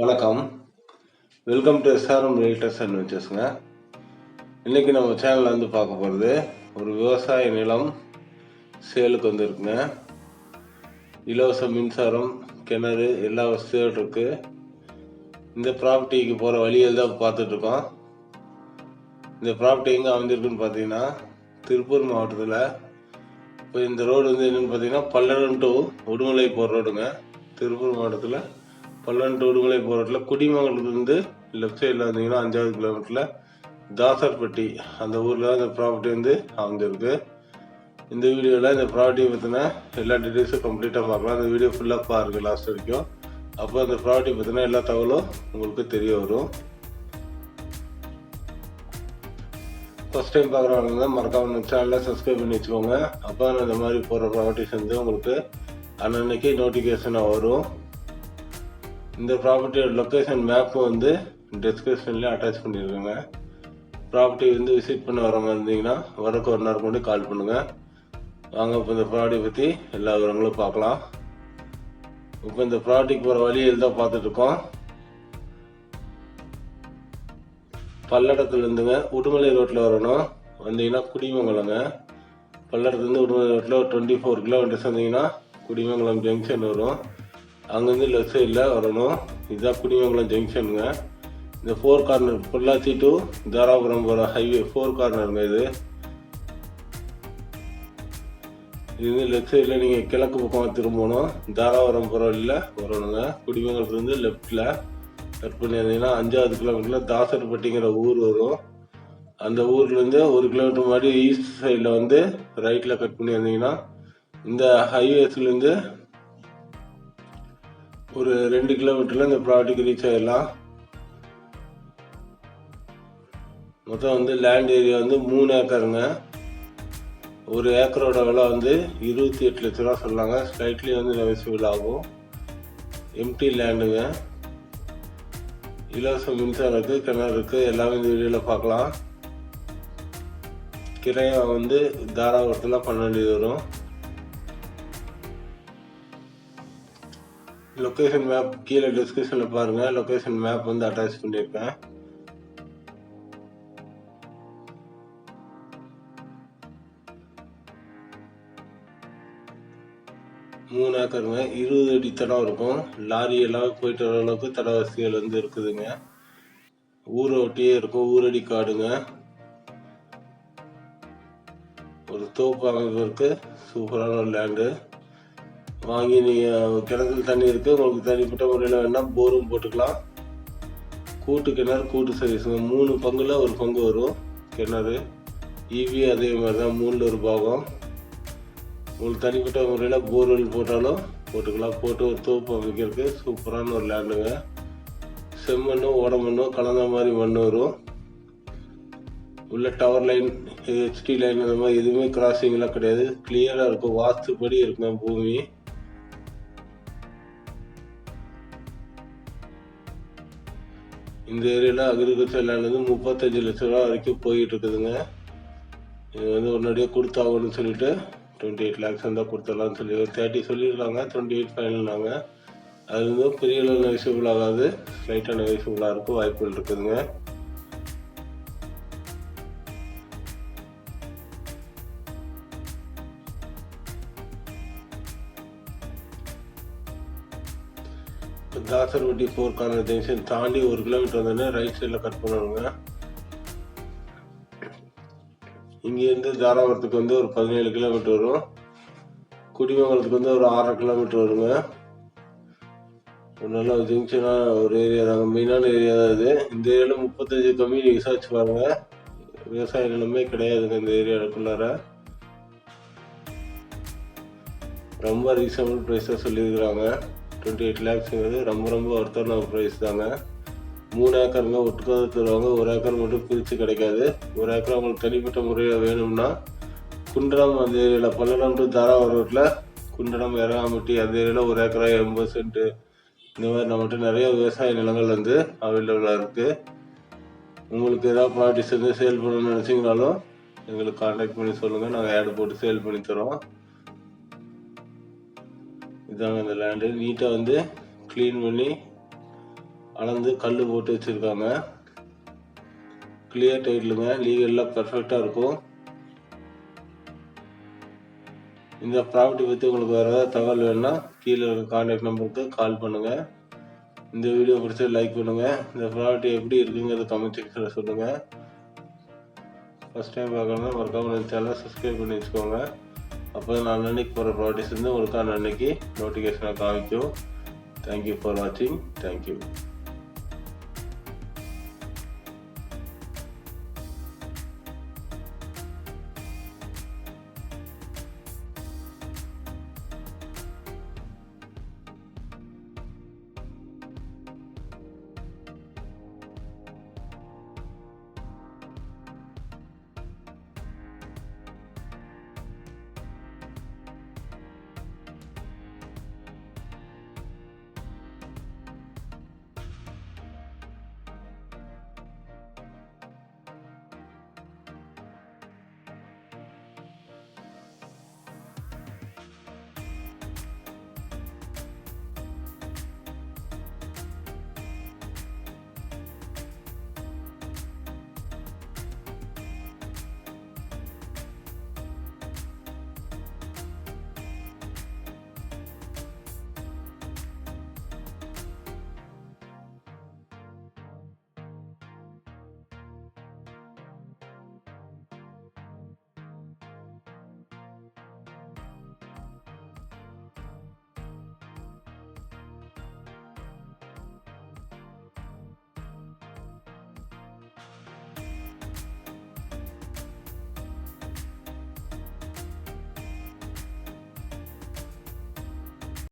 வணக்கம். Welcome to SRM realtors and வெஞ்சர்ஸுங்க இன்றைக்கி நம்ம சேனலில் வந்து பார்க்க போகிறது ஒரு விவசாய நிலம் சேலுக்கு வந்துருக்குங்க. இலவச மின்சாரம் கிணறு எல்லா வசதியும் இருக்குது இந்த ப்ராப்பர்ட்டிக்கு போகிற வழியில் தான் பார்த்துட்ருக்கோம் இந்த ப்ராப்பர்ட்டி எங்கே அமைஞ்சிருக்குன்னு பார்த்தீங்கன்னா திருப்பூர் மாவட்டத்தில். இப்போ இந்த ரோடு வந்து என்னென்னு பார்த்தீங்கன்னா பல்லடம் டு உடுமலை போகிற ரோடுங்க திருப்பூர் மாவட்டத்தில் பன்னெண்டு டு உடுமலை போகிற ரோட்டில் குடிமங்கலத்துலேருந்து லெஃப்ட் சைடில் வந்தீங்கன்னா அஞ்சாவது கிலோமீட்டரில் தாசர்பட்டி அந்த ஊரில் இந்த ப்ராப்பர்ட்டி வந்து அமைஞ்சிருக்கு. இந்த வீடியோவில் இந்த ப்ராப்பர்ட்டியை பற்றின எல்லா டீட்டெயில்ஸும் கம்ப்ளீட்டாக பார்க்கலாம். அந்த வீடியோ ஃபுல்லாக பாருங்கள் லாஸ்ட் வரைக்கும். அப்போ அந்த ப்ராப்பர்ட்டி பற்றின எல்லா தகவலும் உங்களுக்கு தெரிய வரும். ஃபஸ்ட் டைம் பார்க்குறவங்க மறக்காம நம்ம சேனலில் சப்ஸ்கிரைப் பண்ணி வச்சுக்கோங்க. அப்போ இந்த மாதிரி போகிற ப்ராப்பர்ட்டிஸ் வந்து உங்களுக்கு அன்னன்னைக்கு நோட்டிஃபிகேஷனாக வரும். இந்த ப்ராப்பர்ட்டியோட லொக்கேஷன் மேப்பும் வந்து டிஸ்கிரிப்ஷன்லேயே அட்டாச் பண்ணியிருக்கேங்க ப்ராப்பர்ட்டி வந்து விசிட் பண்ண வரவங்க இருந்தீங்கன்னா வரக்கு ஒரு நேரம் கொண்டு கால் பண்ணுங்கள் வாங்க இப்போ இந்த ப்ராப்பர்ட்டி பற்றி எல்லா விவரங்களும் பார்க்கலாம். இப்போ இந்த ப்ராப்பர்ட்டிக்கு போகிற வழியில் தான் பார்த்துட்ருக்கோம் பல்லடத்துலேருந்துங்க உடுமலை ரோட்டில் வரணும். வந்தீங்கன்னா குடிமங்கலங்க. பல்லடத்துலேருந்து உடுமலை ரோட்டில் ஒரு டுவெண்ட்டி ஃபோர் கிலோமீட்டர்ஸ் வந்தீங்கன்னா குடிமங்கலம் ஜங்ஷன் வரும். அங்கேருந்து லெஃப்ட் சைடில் வரணும். இதுதான் குடிமங்கலம் ஜங்ஷனுங்க இந்த four corner Pollachi to Dharapuram போகிற ஹைவே ஃபோர் கார்னருங்க இது. இதுலேருந்து லெஃப்ட் சைடில் நீங்கள் கிழக்கு பக்கம் திரும்பணும் தாராபுரம் போகிற வழியில் வரணுங்க. குடிமங்கலத்துலேருந்து லெஃப்டில் கட் பண்ணி வந்தீங்கன்னா அஞ்சாவது கிலோமீட்டரில் தாசர்பட்டிங்கிற ஊர் வரும். அந்த ஊர்லேருந்து ஒரு கிலோமீட்டர் முன்னாடி ஈஸ்ட் சைடில் வந்து ரைட்டில் கட் பண்ணி வந்தீங்கன்னா இந்த ஹைவேஸ்லேருந்து ஒரு ரெண்டு கிலோமீட்டரில் இந்த ப்ராடக்ட்டுக்கு ரீச் ஆகிடலாம் மொத்தம் வந்து லேண்ட் ஏரியா வந்து மூணு ஏக்கருங்க ஒரு ஏக்கரோட விலை வந்து இருபத்தி எட்டு லட்ச ரூபா சொன்னாங்க. ஸ்லைட்லி வந்து நெகசிபிள் ஆகும். எம்டி லேண்டுங்க இலவச மின்சாரம் இருக்கு கிணறு இருக்கு. எல்லாமே இந்த வீடியோவில் பார்க்கலாம். கிரையம் வந்து தாராபுரத்தில் பண்ண வேண்டியது வரும். லொக்கேஷன் மேப் கீழே டிஸ்கிரிப்ஷனில் பாருங்கள் லொக்கேஷன் மேப் வந்து அட்டாச் பண்ணியிருக்கேன் மூணு ஏக்கருங்க இருபது அடி தடம் இருக்கும். லாரி எல்லாம் போயிட்டு வர அளவுக்கு தட வசதிகள் வந்து இருக்குதுங்க. ஊரை ஒட்டியே இருக்கும். ஊரடி காடுங்க. ஒரு தோப்பு அமைப்பதற்கு சூப்பரான ஒரு லேண்டு வாங்கி நீங்கள் கிணத்துல தண்ணி இருக்குது உங்களுக்கு தனிப்பட்ட முறையில் வேணால் போரும் போட்டுக்கலாம். கூட்டு கிணறு கூட்டு சர்வீஸுங்க மூணு பங்குல ஒரு பங்கு வரும். கிணறு ஈவி அதே மாதிரி தான் மூணில் ஒரு பாகம். உங்களுக்கு தனிப்பட்ட முறையில் போர்வெல் போட்டாலும் போட்டுக்கலாம். போட்டு ஒரு தோப்பு அமைக்கிறதுக்கு சூப்பரான ஒரு லேண்டுங்க செம்மண்ணும் ஓடமண்ணும் கலந்த மாதிரி மண் வரும். உள்ள டவர் லைன் ஹெச்டி லைன் அந்த மாதிரி எதுவுமே கிராசிங்லாம் கிடையாது. கிளியராக இருக்கும். வாஸ்துப்படி இருக்கும் பூமி. இந்த ஏரியாவில் அக்ரிகல்ச்சர் லேண்ட் வந்து முப்பத்தஞ்சு லட்ச ரூபா வரைக்கும் போயிட்டு இருக்குதுங்க இது வந்து உடனடியாக கொடுத்தாகணும்னு சொல்லிட்டு டுவெண்ட்டி எயிட் லேக்ஸ் இருந்தால் கொடுத்துடலாம்னு சொல்லி ஒரு தேர்ட்டி சொல்லியிருக்காங்க டுவெண்ட்டி எயிட் ஃபைனல்னாங்க அது வந்து பெரிய அளவில் நெகிசிபிள் ஆகாது ஸ்லைட்டாக நெகிசிபிளாக இருக்கும் வாய்ப்புகள் இருக்குதுங்க. தாசர்வட்டி போர்க்கான ஜங்ஷன் தாண்டி ஒரு கிலோமீட்டர் வந்தோடனே ரைட் சைடில் கட் பண்ணுவாங்க. இங்கேருந்து தாராபுரத்துக்கு வந்து ஒரு பதினேழு கிலோமீட்டர் வரும். குடிமங்கலத்துக்கு வந்து ஒரு ஆறரை கிலோமீட்டர் வருங்க. ஒரு நல்ல ஜங்ஷனாக ஒரு ஏரியா தாங்க மெயினான ஏரியா தான் இது. இந்த ஏரியாவில் முப்பத்தஞ்சு கம்மி விசாரிச்சு பாருங்க. விவசாய நிலமே கிடையாதுங்க இந்த ஏரியாவுக்குள்ளார ரொம்ப ரீசனபிள் ப்ரைஸாக சொல்லியிருக்கிறாங்க. டுவெண்ட்டி எயிட் லேக்ஸுங்கிறது ரொம்ப ரொம்ப ஒருத்தரான ப்ரைஸ் தாங்க. மூணு ஏக்கருங்க ஒட்டுக்காக தருவாங்க ஒரு ஏக்கர் மட்டும் பிரித்து கிடைக்காது. ஒரு ஏக்கர் உங்களுக்கு தனிப்பட்ட முறையில் வேணும்னா குண்டடம் அந்த ஏரியாவில் பல்லடம் டு தாராபுரம் ரோட்டில் குண்டடம் இறங்காமட்டி அந்த ஏரியாவில் ஒரு ஏக்கரா எண்பது சென்ட்டு இந்த மாதிரி நம்மகிட்ட நிறைய விவசாய நிலங்கள் வந்து அவைலபிளாக இருக்குது உங்களுக்கு ஏதாவது ப்ராடக்ட்ஸ் வந்து சேல் பண்ணணும்னு நினச்சிங்கனாலும் எங்களுக்கு காண்டாக்ட் பண்ணி சொல்லுங்கள் நாங்கள் ஆட் போட்டு சேல் பண்ணி தரோம். இதாங்க இந்த லேண்டு நீட்டாக வந்து க்ளீன் பண்ணி அளந்து கல் போட்டு வச்சுருக்காங்க. கிளியர் டைட்டிலுங்க லீகல்லாம் பர்ஃபெக்டாக இருக்கும். இந்த ப்ராப்பர்ட்டி பற்றி உங்களுக்கு வேறு ஏதாவது தகவல் வேணும்னா கீழே இருக்க கான்டாக்ட் நம்பருக்கு கால் பண்ணுங்கள் இந்த வீடியோ பிடிச்சா லைக் பண்ணுங்கள் இந்த ப்ராப்பர்ட்டி எப்படி இருக்குங்கிறத கமெண்ட் செக்ஷனில் சொல்லுங்கள் ஃபஸ்ட் டைம் பார்க்கணும்னா மறக்காமல் சேனலை சப்ஸ்கிரைப் பண்ணி வச்சுக்கோங்க. அப்போ நான் அன்னைக்கு போகிற ப்ராப்பர்ட்டிஸ் வந்து உங்களுக்கு அன்னைக்கு நோட்டிஃபிகேஷனை காமிக்கும். தேங்க்யூ ஃபார் வாட்சிங் தேங்க்யூ